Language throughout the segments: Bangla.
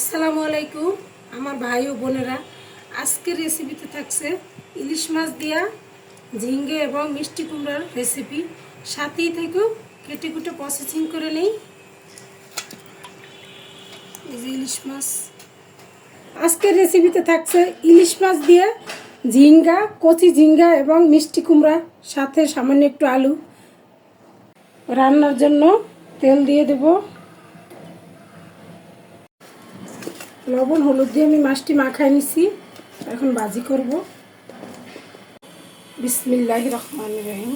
আসসালামু আলাইকুম, আমার ভাই ও বোনেরা। আজকের রেসিপিতে থাকছে ইলিশ মাছ দিয়া ঝিঙ্গে এবং মিষ্টি কুমড়ার রেসিপি সাথেই থেকেও কেটে কুটে প্রসেসিং করে নেই। ইলিশ মাছ। আজকের রেসিপিতে থাকছে ইলিশ মাছ দিয়ে ঝিঙ্গা, কচি ঝিঙ্গা এবং মিষ্টি কুমড়া, সাথে সামান্য একটু আলু। রান্নার জন্য তেল দিয়ে দেবো। লবণ, হলুদ দিয়ে আমি মাছটি মাখায় নিছি। এখন বাজি করব। বিসমিল্লাহ রহমান রহিম।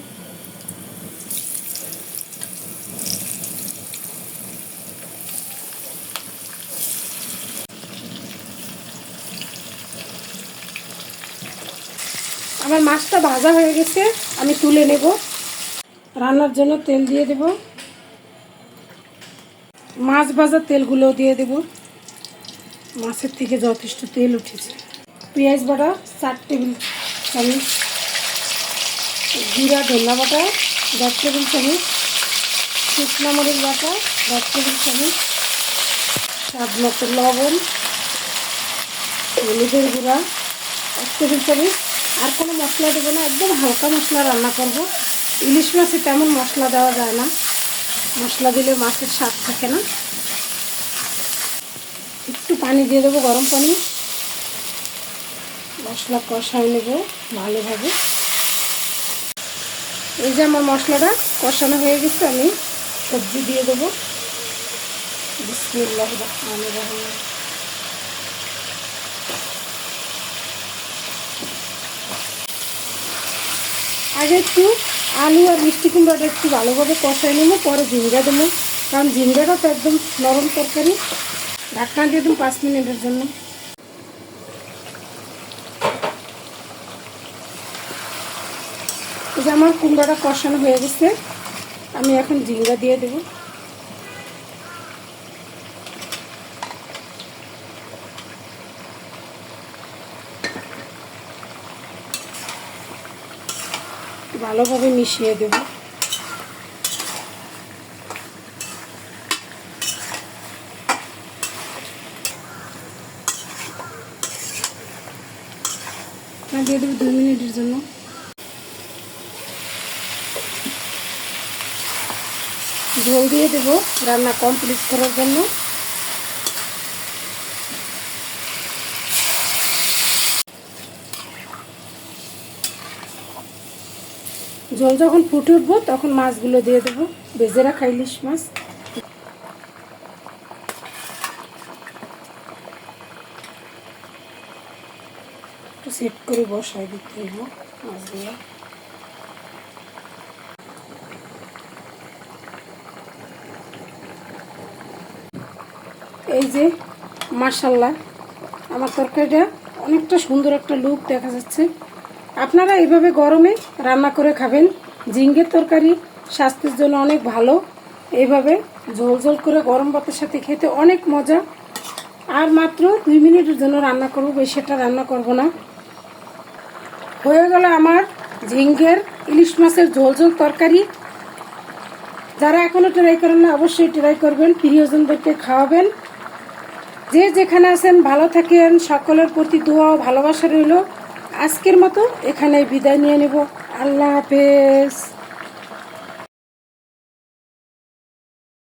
আমার মাছটা ভাজা হয়ে গেছে, আমি তুলে নেব। রান্নার জন্য তেল দিয়ে দেব। মাছ ভাজা তেলগুলো দিয়ে দেবো। মাছের থেকে যথেষ্ট তেল উঠেছে। পেঁয়াজ বাটা, চার টেবিল চামচ। জিরা, ধন্যা বাটা দশ টেবিল চামচ। শুকনো মরিচ বাটা দশ টেবিল চামচ। স্বাদ মতো লবণ, হলুদের গুঁড়া, এক টেবিল চামচ। আর কোনো মশলা দেবো না, একদম হালকা মশলা রান্না করব। ইলিশ মাছে তেমন মশলা দেওয়া যায় না। মশলা দিলে মাছের স্বাদ থাকে না। পানি দিয়ে দেবো, গরম পানি। মশলা কষায় নেব ভালোভাবে। এই যে আমার মশলাটা কষানো হয়ে গেছে, আমি সবজি দিয়ে দেবো। আগে একটু আলু আর মিষ্টি কুমড়াটা একটু ভালোভাবে কষাই নেব, পরে ঝিঙ্গা দেবো। কারণ ঝিঙ্গাটা তো একদম নরম তরকারি। ঢাকনা দিয়ে দিন পাঁচ মিনিটের জন্য। যে আমার কুমড়াটা কষানো হয়ে গেছে, আমি এখন জিঙ্গা দিয়ে দেব। ভালোভাবে মিশিয়ে দেবো। দিয়ে দেবো দুই মিনিটের জন্য। ঝোল দিয়ে দেবো রান্না কমপ্লিট করার জন্য। ঝোল যখন ফুটে উঠবো, তখন মাছগুলো দিয়ে দেবো। ভেজে রাখা মাছ। সেট করে বসাই দিতে হইব মাছগুলো এই যে মার্শাল্লাহ আমার তরকারিটা অনেকটা সুন্দর একটা লুক দেখা যাচ্ছে। আপনারা এইভাবে গরমে রান্না করে খাবেন। ঝিঙ্গের তরকারি স্বাস্থ্যের জন্য অনেক ভালো। এইভাবে ঝোল ঝোল করে গরম ভাতের সাথে খেতে অনেক মজা। আর মাত্র দুই মিনিটের জন্য রান্না করব বেশিটা রান্না করব না। হয়ে গেল আমার ঝিঙ্গের ইলিশ মাছের ঝোল ঝোল তরকারি। যারা এখনও ট্রাই করেন না, অবশ্যই ট্রাই করবেন, প্রিয়জনদেরকে খাওয়াবেন। যে যেখানে আছেন, ভালো থাকেন, সকলের প্রতি দোয়া ও ভালোবাসা রইল। আজকের মতো এখানে বিদায় নিয়ে নেব। আল্লাহ হাফেজ।